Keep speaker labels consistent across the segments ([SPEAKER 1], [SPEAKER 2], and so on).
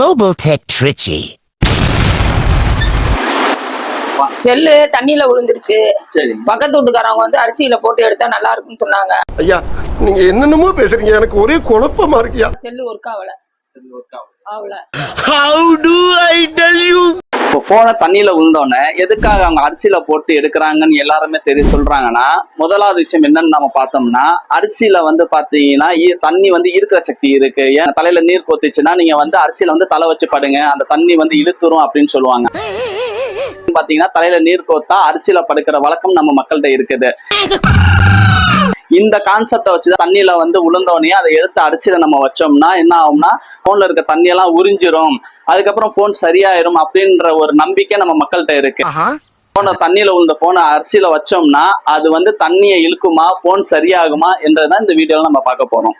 [SPEAKER 1] Mobile Tech Trichy.
[SPEAKER 2] Cell தண்ணியில விழுந்துருச்சு
[SPEAKER 3] சரி.
[SPEAKER 2] பக்கத்து வீட்டுக்காரவங்க வந்து அரிசியில போட்டு எடுத்தா நல்லா இருக்கும்னு சொன்னாங்க.
[SPEAKER 4] ஐயா நீங்க என்னென்னமோ பேசுறீங்க. எனக்கு ஒரே குழப்பமா இருக்கியா
[SPEAKER 2] செல்லு ஒர்க் ஆகல ஆகல
[SPEAKER 1] How do I tell
[SPEAKER 3] போனை தண்ணியில விழுந்தோடனே எதுக்காக அவங்க அரிசியில போட்டு எடுக்கிறாங்கன்னு எல்லாருமே தெரிய சொல்றாங்கன்னா முதலாவது விஷயம் என்னன்னு நம்ம பார்த்தோம்னா அரிசியில வந்து பாத்தீங்கன்னா ஈ- தண்ணி வந்து ஈர்க்கிற சக்தி இருக்கு. ஏன் தலையில நீர் கொத்துச்சுன்னா நீங்க வந்து அரிசியில வந்து தலை வச்சு படுங்க. அந்த தண்ணி வந்து இழுத்துரும் அப்படின்னு சொல்லுவாங்க. பாத்தீங்கன்னா தலையில நீர் கோத்தா அரிசியில படுக்கிற வழக்கம் நம்ம மக்கள்கிட்ட இருக்குது. இந்த கான்செப்டை வச்சு தண்ணியில வந்து உளுந்தோடனே அதை எடுத்து அரிசியில நம்ம வச்சோம்னா என்ன ஆகும்னா போன்ல இருக்க தண்ணி எல்லாம் உறிஞ்சிரும். அதுக்கப்புறம் போன் சரியாயிரும் அப்படின்ற ஒரு நம்பிக்கை நம்ம மக்கள்கிட்ட இருக்கு. போனை தண்ணியில உள்ள போனை அரிசியில வச்சோம்னா அது வந்து தண்ணியை இழுக்குமா போன் சரியாகுமா என்றதான் இந்த வீடியோல நம்ம பார்க்க போறோம்.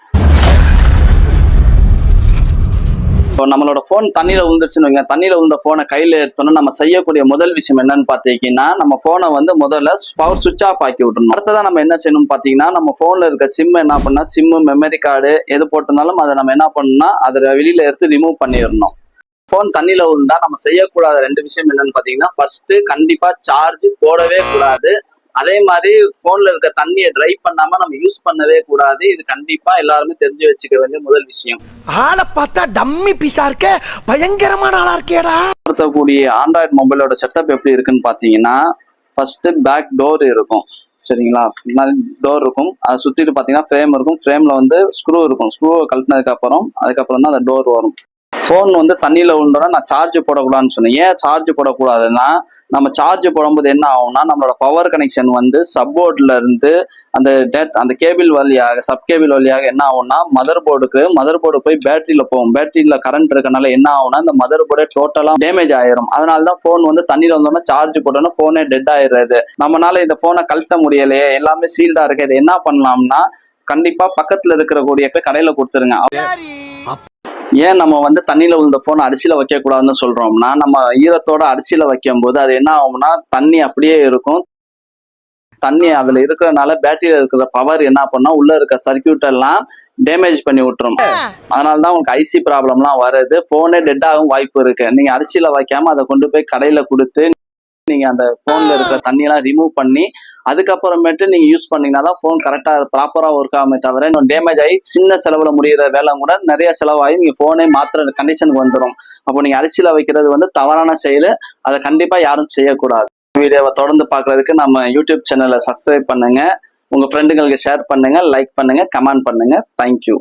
[SPEAKER 3] இப்போ நம்மளோட ஃபோன் தண்ணியில விழுந்துருச்சுன்னு வைங்க. தண்ணியில விழுந்த ஃபோனை கையில எடுத்தோன்னா நம்ம செய்யக்கூடிய முதல் விஷயம் என்னன்னு பார்த்தீங்கன்னா நம்ம ஃபோனை வந்து முதல்ல பவர் சுவிட்ச் ஆஃப் ஆக்கி விட்டுணும் அடுத்ததான் நம்ம என்ன செய்யணும் பார்த்தீங்கன்னா நம்ம ஃபோனில் இருக்க சிம் என்ன பண்ணா சிம்மு மெமரி கார்டு எது போட்டிருந்தாலும் அதை நம்ம என்ன பண்ணணும்னா அதை வெளியில எடுத்து ரிமூவ் பண்ணிடணும். ஃபோன் தண்ணியில விழுந்தா நம்ம செய்யக்கூடாத ரெண்டு விஷயம் என்னன்னு பார்த்தீங்கன்னா ஃபர்ஸ்ட் கண்டிப்பா சார்ஜ் போடவே கூடாது. அதே மாதிரி போன்ல இருக்க தண்ணியை ட்ரை பண்ணாம நம்ம யூஸ் பண்ணவே கூடாது. இது கண்டிப்பா எல்லாருமே தெரிஞ்சு வச்சுக்க வேண்டிய முதல் விஷயம்.
[SPEAKER 5] ஆளை பார்த்தா டம்மி பீஸா இருக்க. பயங்கரமான ஆளா இருக்கேடா.
[SPEAKER 3] பயன்படுத்தக்கூடிய ஆண்ட்ராய்டு மொபைலோட செட்டப் எப்படி இருக்குன்னு பார்த்தீங்கன்னா ஃபர்ஸ்ட் பேக் டோர் இருக்கும். சரிங்களா? டோர் இருக்கும். அதை சுற்றிட்டு பார்த்தீங்கன்னா ஃப்ரேம் இருக்கும். ஃப்ரேமில் வந்து ஸ்க்ரூ இருக்கும். ஸ்க்ரூவை கழட்டினதுக்கு அப்புறம் அதுக்கப்புறம் தான் அந்த டோர் வரும். ஃபோன் வந்து தண்ணியில் விழுந்தோட நான் சார்ஜ் போடக்கூடாதுன்னு சொன்னேன். ஏன் சார்ஜ் போடக்கூடாதுன்னா நம்ம சார்ஜ் போடும்போது என்ன ஆகும்னா நம்மளோட பவர் கனெக்ஷன் வந்து சப்போர்ட்ல இருந்து அந்த டேட் அந்த கேபிள் வழியாக சப் கேபிள் வழியாக என்ன ஆகும்னா மதர் போர்டுக்கு மதர் போர்டு போய் பேட்டரியில் போகும் பேட்டரியில் கரண்ட் இருக்கனால என்ன ஆகும்னா இந்த மதர் போர்டே டோட்டலாக டேமேஜ் ஆயிரும். அதனால தான் ஃபோன் வந்து தண்ணியில் வந்தோம்னா சார்ஜ் போட்டோன்னா ஃபோனே டெட் ஆயிடுறது. நம்மளால இந்த ஃபோனை கழுத்த முடியலையே எல்லாமே சீல்டாக இருக்கு. இது என்ன பண்ணலாம்னா கண்டிப்பாக பக்கத்தில் இருக்கிற கூடிய போய் கடையில கொடுத்துருங்க. ஏன் நம்ம வந்து தண்ணியில விழுந்த போன் அரிசியில வைக்க கூடாதுன்னு சொல்றோம்னா நம்ம ஈரத்தோட அரிசியில வைக்கும் போது அது என்ன ஆகும்னா தண்ணி அப்படியே இருக்கும். தண்ணி அதுல இருக்கிறனால பேட்டரியில இருக்கிற பவர் என்ன பண்ணா உள்ள இருக்க சர்க்கியூட் எல்லாம் டேமேஜ் பண்ணி விட்டுரும். அதனால தான் உங்களுக்கு ஐசி ப்ராப்ளம்லாம் வருது. போனே டெட் ஆகும் வாய்ப்பு இருக்கு. நீங்க அரிசியில வைக்காம அதை கொண்டு போய் கடையில கொடுத்து நீங்க அந்த போன்ல இருக்கிற தண்ணியெல்லாம் ரிமூவ் பண்ணி அதுக்கப்புறமேட்டு நீங்க யூஸ் பண்ணீங்கன்னா தான் ஃபோன் கரெக்டா ப்ராப்பரா ஒர்க் ஆகாமே தவிர இன்னும் டேமேஜ் ஆகி சின்ன செலவுல முடியிற வேலை கூட நிறைய செலவாகி நீங்க போனே மாத்திர கண்டிஷனுக்கு வந்துடும் அப்போ நீங்க அரிசியில வைக்கிறது வந்து தவறான செயல். அதை கண்டிப்பா யாரும் செய்யக்கூடாது. வீடியோவை தொடர்ந்து பார்க்கறதுக்கு நம்ம யூடியூப் சேனலை சப்ஸ்கிரைப் பண்ணுங்க. உங்க ஃப்ரெண்டுங்களுக்கு ஷேர் பண்ணுங்க லைக் பண்ணுங்க கமெண்ட் பண்ணுங்க. Thank you